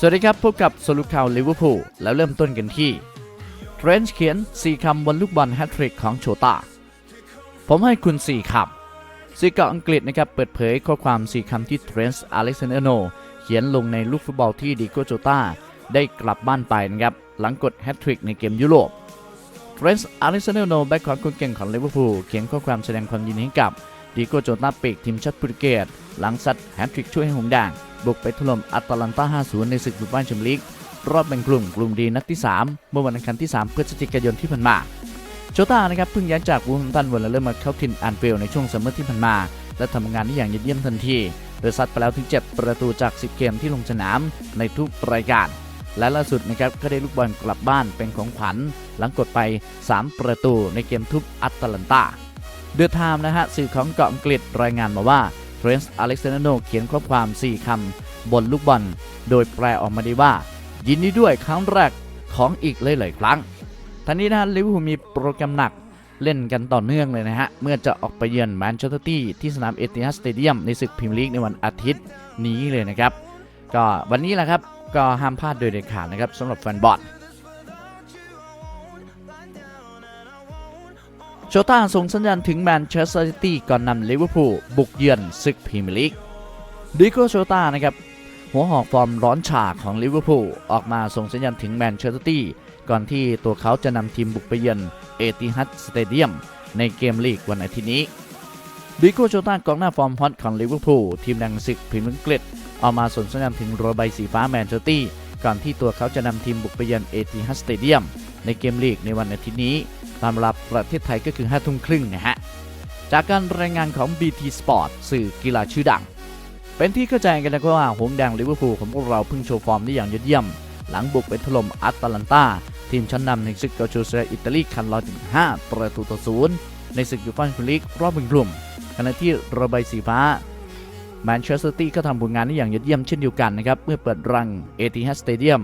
สวัสดีครับ พบกับสรุปข่าวลิเวอร์พูลแล้วเริ่มต้นกันที่เทรนช์เขียน 4 คำบนลูกบอลแฮตทริกของโชตา ผมให้คุณ 4 คำซีเกาอังกฤษนะครับเปิดเผยข้อความ 4 คำที่เทรนช์อเล็กซานเดอร์โนเขียนลงในลูกฟุตบอลที่ดิโกโจตาได้กลับบ้านไปนะครับ หลังกดแฮตทริกในเกมยุโรปเทรนช์อเล็กซานเดอร์โนแบ็คขวาคนเก่งของลิเวอร์พูลเขียนข้อความแสดงความยินดีกับดิโกโจตาเปกทีมชาติโปรตุเกสหลังซัดแฮตทริกช่วยให้หงส์แดง บุกไปถล่มอัตแลนตา 5-0 ในศึกฟุตบอลแชมเปี้ยนลีก รอบแบ่งกลุ่มกลุ่มดีนัดที่ 3 เมื่อวันอังคารที่ 3 พฤศจิกายนที่ผ่านมาโจต้านะครับเพิ่งย้ายจากวูฟแฮมป์ตันวันและเริ่มมาเข้าถิ่นแอนฟิลในช่วงซัมเมอร์ที่ผ่านมา และทำงานได้อย่างยอดเยี่ยมทันทีโดยซัดไปแล้วถึง 7 ประตูจาก 10 เกมที่ลงสนามในทุกรายการ และล่าสุดนะครับก็ได้ลูกบอลกลับบ้านเป็นของขวัญหลังกดไป 3 ประตูในเกมทุบอัตแลนตาเดือดไทม์นะฮะสื่อของเกาะอังกฤษรายงานมาว่า รนส์อเล็กซานโนเขียนข้อความ 4 คำ บนลูกบอล โดยแปลออกมาได้ว่า ยินดีด้วยครั้งแรกของอีกหลายๆครั้งท่านนี้นะลิเวอร์พูลมีโปรแกรมหนักเล่นกันต่อเนื่องเลยนะฮะ เมื่อจะออกไปเยือนแมนเชสเตอร์ตี้ที่สนามเอติฮัดสเตเดียมในศึกพรีเมียร์ลีกในวันอาทิตย์นี้เลยนะครับ ก็วันนี้แหละครับ ก็ห้ามพลาดโดยเด็ดขาดนะครับสำหรับแฟนบอล โชต้าส่งสัญญาณถึงแมนเชสเตอร์ซิตี้ก่อนนำลิเวอร์พูลบุกเยือนศึกพรีเมียร์ลีกดิโกโชต้านะครับหัวหอกฟอร์มร้อนฉากของลิเวอร์พูลออกมาส่งสัญญาณถึงแมนเชสเตอร์ซิตี้ก่อนที่ตัวเขาจะนำทีมบุกไปเยือนเอติฮัดสเตเดียมในเกมลีกวันอาทิตย์นี้ดิโกโชต้ากองหน้าฟอร์มฮอตของลิเวอร์พูลทีมดังศึกพรีเมียร์ลีกอังกฤษออกมาส่งสัญญาณถึงโรยใบสีฟ้าแมนเชสเตอร์ซิตี้ก่อนที่ตัวเขาจะนำทีมบุกไปเยือนเอติฮัดสเตเดียมในเกมลีกในวันอาทิตย์นี้ ตามเวลาประเทศไทยก็คือ5ทุ่มครึ่งนะฮะ จากการรายงานของ BT Sport สื่อกีฬาชื่อดัง เป็นที่เข้าใจกันนะครับว่าหงแดงลิเวอร์พูลของพวกเราเพิ่งโชว์ฟอร์มได้อย่างยอดเยี่ยม หลังบุกไปถล่มอัตแลนตาทีมชั้นนำในศึกเกาโชเซอิตาลีคันลอยถึง5ประตูต่อศูนย์ในศึกยูฟ่าแชมเปี้ยนลีกรอบเป็นกลุ่มขณะที่ระบายสีฟ้าแมนเชสเตอร์ตี้ก็ทำผลงานได้อย่างยอดเยี่ยมเช่นเดียวกันนะครับ เมื่อเปิดรังเอติฮัดสเตเดียม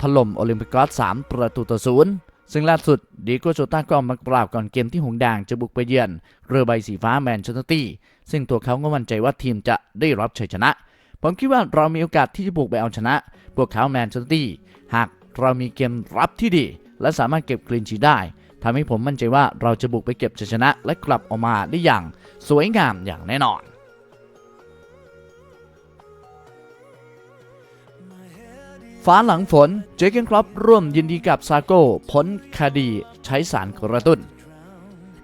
ถล่มโอลิมปิกอส3ประตูต่อศูนย์ ซึ่งล่าสุดดีโกโจต้าก็ออกมากล่าวก่อนเกมที่หงส์แดงจะบุกไปเยือนเรือใบสีฟ้าแมนเชสเตอร์ตี้ซึ่งตัวเขาก็มั่นใจว่าทีมจะได้รับชัยชนะ ผมคิดว่าเรามีโอกาสที่จะบุกไปเอาชนะ พวกเขาแมนเชสเตอร์ตี้หากเรามีเกมรับที่ดี และสามารถเก็บกลินชีได้ทำให้ผมมั่นใจว่าเราจะบุกไปเก็บชัยชนะ และกลับออกมาได้อย่างสวยงามอย่างแน่นอน ฟ้าหลังฝน เจเกนครอปร่วมยินดีกับซาโก้พ้นคดีใช้สารกระตุ้น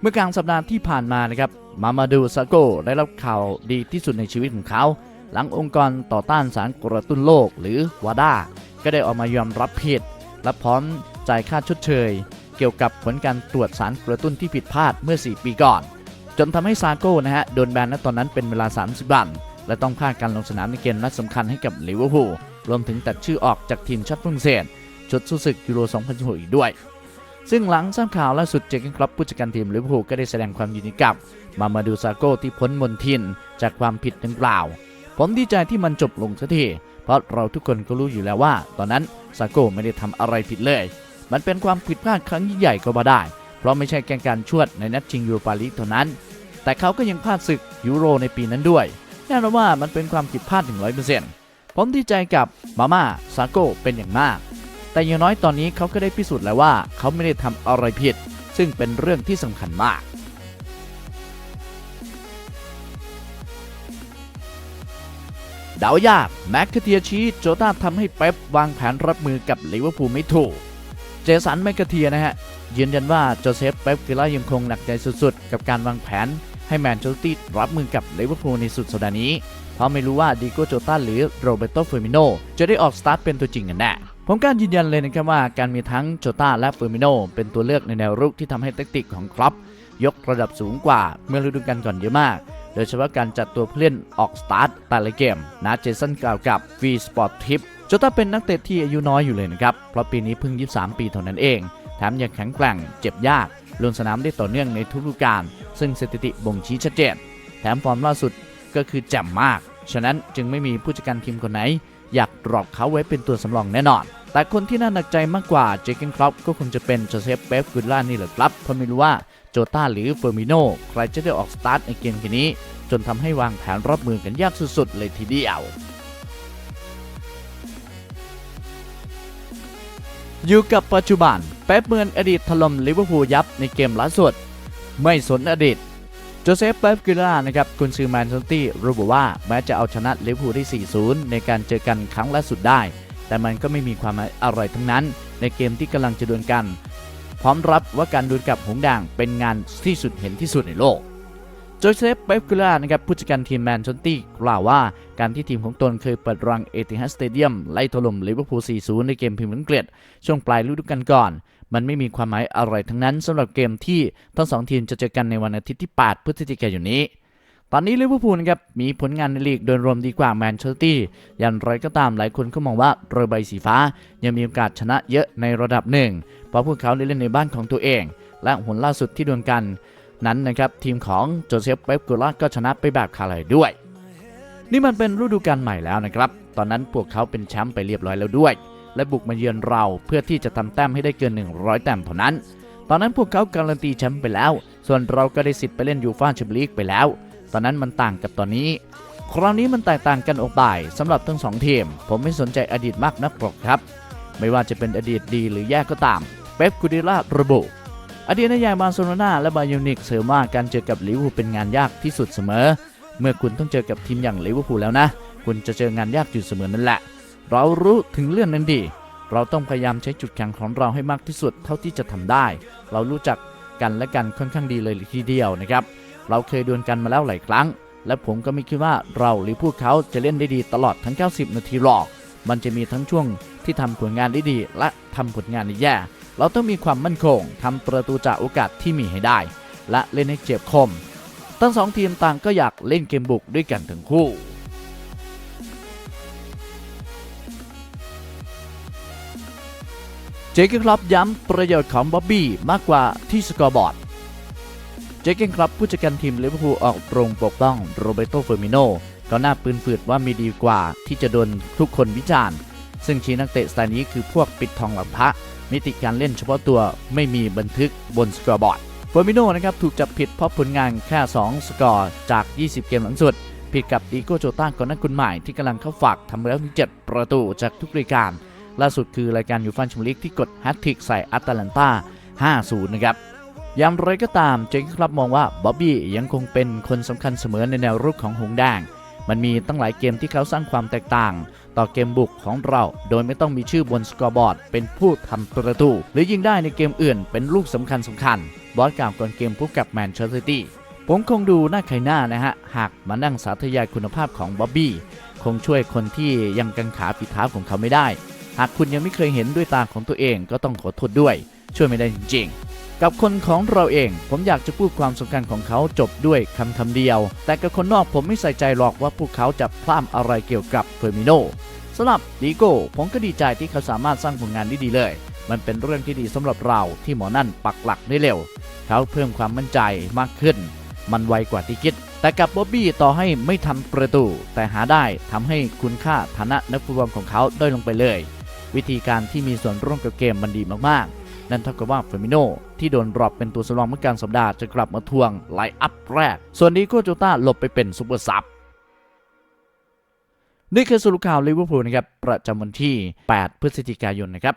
เมื่อกลางสัปดาห์ที่ผ่านมานะครับ มามาดูซาโก้ได้รับข่าวดีที่สุดในชีวิตของเขา หลังองค์กรต่อต้านสารกระตุ้นโลกหรือวาดาก็ได้ออกมายอมรับผิด และพร้อมจ่ายค่าชดเชย เกี่ยวกับผลการตรวจสารกระตุ้นที่ผิดพลาดเมื่อ 4 ปีก่อน จนทำให้ซาโก้นะฮะโดนแบนณตอนนั้นเป็นเวลา 30 วัน และต้องพลาดการลงสนามในเกมนัดสำคัญให้กับลิเวอร์พูล รวมถึงตัดชื่อออกจากทีมชาติฝรั่งเศสชุดสู้ศึกยูโร 2016 อีกด้วย ซึ่งหลังทราบข่าวล่าสุดเจเกนครอปผู้จัดการทีมลิเวอร์พูลก็ได้แสดงความยินดีกับ มามาดูซาโก้ที่พ้นมนทินจากความผิดดังกล่าว ผมดีใจที่มันจบลงสักทีเพราะเราทุกคนก็รู้อยู่แล้วว่า ตอนนั้นซาโก้ไม่ได้ทำอะไรผิดเลย มันเป็นความผิดพลาดครั้งยิ่งใหญ่ก็ว่าได้ เพราะไม่ใช่แค่การชวดในนัดชิงยูโรปาลีกเท่านั้น แต่เขาก็ยังพลาดศึกยูโรในปีนั้นด้วยแน่นอนว่ามันเป็นความผิดพลาดถึงร้อยเปอร์เซ็นต์ ผมดีใจกับมาม่าซาโกเป็นอย่างมาก แต่อย่างน้อยตอนนี้เขาก็ได้พิสูจน์แล้วว่าเขาไม่ได้ทำอะไรผิด ซึ่งเป็นเรื่องที่สำคัญมากดาวยากแม็กคเทียชี้โจต้าทำให้เป๊ปวางแผนรับมือกับลิเวอร์พูลไม่ถูก เจสันแมคคเทียนะฮะยืนยันว่าโจเซฟเป๊ปกิล่ายังคงหนักใจสุดๆ กับการวางแผน ให้แมนเชสเตอร์ซิตี้รับมือกับลิเวอร์พูลในสุดสัปดาห์นี้ เพราะไม่รู้ว่าดิโก้โจตาหรือโรเบโตเฟอร์มิโนจะได้ออกสตาร์ทเป็นตัวจริงกันแน่ผมการยืนยันเลยนะครับว่าการมีทั้งโจตาและเฟอร์มิโนเป็นตัวเลือกในแนวรุกที่ทำให้แทคติกของครอปยกระดับสูงกว่าเมื่อฤดูกาลก่อนเยอะมาก โดยเฉพาะการจัดตัวผู้เล่นออกสตาร์ทแต่ละเกมนะเจสันกล่าวกับ V Sport Tip โจตาเป็นนักเตะที่อายุน้อยอยู่เลยนะครับ เพราะปีนี้เพิ่ง 23 ปีเท่านั้นเอง แถมยังแข็งแกร่ง เจ็บยาก ลงสนามได้ต่อเนื่องในทุกฤดูกาล ซึ่งสถิติบ่งชี้ชัดเจน แถมฟอร์มล่าสุดก็คือแจ่มมาก ฉะนั้นจึงไม่มีผู้จัดการทีมคนไหน อยากดรอปเขาไว้เป็นตัวสำรองแน่นอน แต่คนที่น่าหนักใจมากกว่าเจเกนครอปก็คงจะเป็นโจเซฟเปฟกุลล่านี่แหละครับ เพราะไม่รู้ว่าโจต้าหรือเฟอร์มิโนใครจะได้ออกสตาร์ทในเกมนี้ จนทำให้วางแผนรับมือกันยากสุดๆ เลยทีเดียวอยู่กับปัจจุบัน เป๊ปเมือนอดีตถล่มลิเวอร์พูลยับในเกมล่าสุด ไม่สนอดีตโจเซฟเปฟกิล่านะครับกุนซือแมนซิตี้ระบุว่าแม้จะเอาชนะลิเวอร์พูลได้ 4-0 ในการเจอกันครั้งล่าสุดได้ แต่มันก็ไม่มีความอะไรทั้งนั้น ในเกมที่กำลังจะดวลกัน พร้อมรับว่าการดวลกับหงด่างเป็นงานที่สุดเห็นที่สุดในโลก โจเซฟเป๊ปกุล่านะครับผู้จัดการทีมแมนเชสเตอร์กล่าวว่าการที่ทีมของตนเคยเปิดรังเอติฮัดสเตเดียมไล่ถล่มลิเวอร์พูล 4-0 ในเกมพรีเมียร์ลีกอังกฤษช่วงปลายฤดูกาลก่อน มันไม่มีความหมายอะไรทั้งนั้นสำหรับเกมที่ทั้งสองทีมจะเจอกันในวันอาทิตย์ที่ 8 พฤศจิกายนนี้ ตอนนี้ลิเวอร์พูลนะครับมีผลงานในลีกโดยรวมดีกว่าแมนเชสเตอร์อย่างไรก็ตามหลายคนก็มองว่าเรือใบสีฟ้า ยังมีโอกาสชนะเยอะในระดับหนึ่งเพราะพวกเขาได้เล่นในบ้านของตัวเอง และผลล่าสุดที่ดวลกัน นั้นนะครับทีมของโจเซฟเป๊ปกัวล่าก็ชนะไปแบบคาเลยด้วย นี่มันเป็นฤดูกาลใหม่แล้วนะครับ ตอนนั้นพวกเขาเป็นแชมป์ไปเรียบร้อยแล้วด้วย และบุกมาเยือนเราเพื่อที่จะทำแต้มให้ได้เกิน 100 แต้มเท่านั้น ตอนนั้นพวกเขาการันตีแชมป์ไปแล้ว ส่วนเราก็ได้สิทธิ์ไปเล่นยูฟ่าแชมเปี้ยนลีกไปแล้ว ตอนนั้นมันต่างกับตอนนี้คราวนี้มันแตกต่างกันออกไปสำหรับทั้งสองทีม ผมไม่สนใจอดีตมากนักหรอกครับ ไม่ว่าจะเป็นอดีตดีหรือแย่ก็ตาม เป๊ปกูดิล่าระบุ อดีตนักยางบาร์เซโลนาและบาเยร์นิกเสริมว่าการเจอกับลิเวอร์พูลเป็นงานยากที่สุดเสมอ เมื่อคุณต้องเจอกับทีมอย่างลิเวอร์พูลแล้วนะ คุณจะเจองานยากอยู่เสมอนั่นแหละ เรารู้ถึงเรื่องนั้นดี เราต้องพยายามใช้จุดแข็งของเราให้มากที่สุดเท่าที่จะทำได้ เรารู้จักกันและกันค่อนข้างดีเลยทีเดียวนะครับ เราเคยดวลกันมาแล้วหลายครั้ง และผมก็ไม่คิดว่าเราหรือพวกเขาจะเล่นได้ดีตลอดทั้ง 90 นาทีหรอก มันจะมีทั้งช่วงที่ทำผลงานได้ดีและทำผลงานได้แย่ เราต้องมีความมั่นคงทำประตูจากโอกาสที่มีให้ได้ และเล่นให้เจ็บคม ทั้งสองทีมต่างก็อยากเล่นเกมบุกด้วยกันทั้งคู่เจเกนคลับย้ำประโยชน์ของบ๊อบบี้มากกว่าที่สกอร์บอร์ด เจเกนครับผู้จัดการทีมลิเวอร์พูลออกโรงปกป้องโรเบโตเฟอร์มิโนก็หน้าปืนฝืดว่ามีดีกว่าที่จะโดนทุกคนวิจารณ์ ซึ่งชี้นักเตะสไตล์นี้คือพวกปิดทองหลังพระ มิติการเล่นเฉพาะตัวไม่มีบันทึกบนสกอร์บอร์ดเฟอร์มิโนนะครับถูกจับผิดเพราะผลงานแค่ 2 สกอร์จาก 20 เกมหลังสุด ผิดกับดีโก้โจต้าก่องหน้าคุณใหม่ที่กำลังเข้าฝากทำไปแล้วถึง7ประตูจากทุกรายการ ล่าสุดคือรายการยูฟ่าแชมเปี้ยนลีกที่กดแฮตทริกใส่อัตแลนตา 5-0 นะครับอย่างไรก็ตามเจงครับมองว่าบ๊อบบี้ยังคงเป็นคนสำคัญเสมอในแนวรุกของหงส์แดง มันมีตั้งหลายเกมที่เขาสร้างความแตกต่าง ต่อเกมบุกของเรา โดยไม่ต้องมีชื่อบนสกอร์บอร์ด เป็นผู้ทำประตู หรือยิงได้ในเกมอื่น เป็นลูกสำคัญสำคัญ บอสกล่าวก่อนเกมพบกับแมนเชสเตอร์ซิตี้ผมคงดูหน้าใครหน้านะฮะ หากมานั่งสาธยายคุณภาพของบ๊อบบี้ คงช่วยคนที่ยังกังขาฝีเท้าของเขาไม่ได้ หากคุณยังไม่เคยเห็นด้วยตาของตัวเองก็ต้องขอโทษด้วย ช่วยไม่ได้จริงๆ กับคนของเราเอง ผมอยากจะพูดความสำคัญของเขาจบด้วยคำคำเดียว แต่กับคนนอกผมไม่ใส่ใจหรอกว่าพวกเขาจะพล่ามอะไรเกี่ยวกับเฟอร์มิโนสำหรับดีโก้ผมก็ดีใจที่เขาสามารถสร้างผลงานได้ดีเลย มันเป็นเรื่องที่ดีสำหรับเราที่หมอนั่นปักหลักได้เร็ว เขาเพิ่มความมั่นใจมากขึ้น มันไวกว่าที่คิด แต่กับบ๊อบบี้ต่อให้ไม่ทำประตู แต่หาได้ทำให้คุณค่าฐานะนักฟุตบอลของเขาด้อยลงไปเลย วิธีการที่มีส่วนร่วมกับเกมมันดีมากๆ นั่นเท่ากับว่าเฟอร์มิโนที่โดนดรอปเป็นตัวสำรองเมื่อกลางสัปดาห์จะกลับมาทวงไลอัพแรก ส่วนดีโก้โจต้าหลบไปเป็นซูเปอร์ซับนี่คือสรุปข่าวลิเวอร์พูลนะครับ ประจำวันที่ 8 พฤศจิกายนนะครับ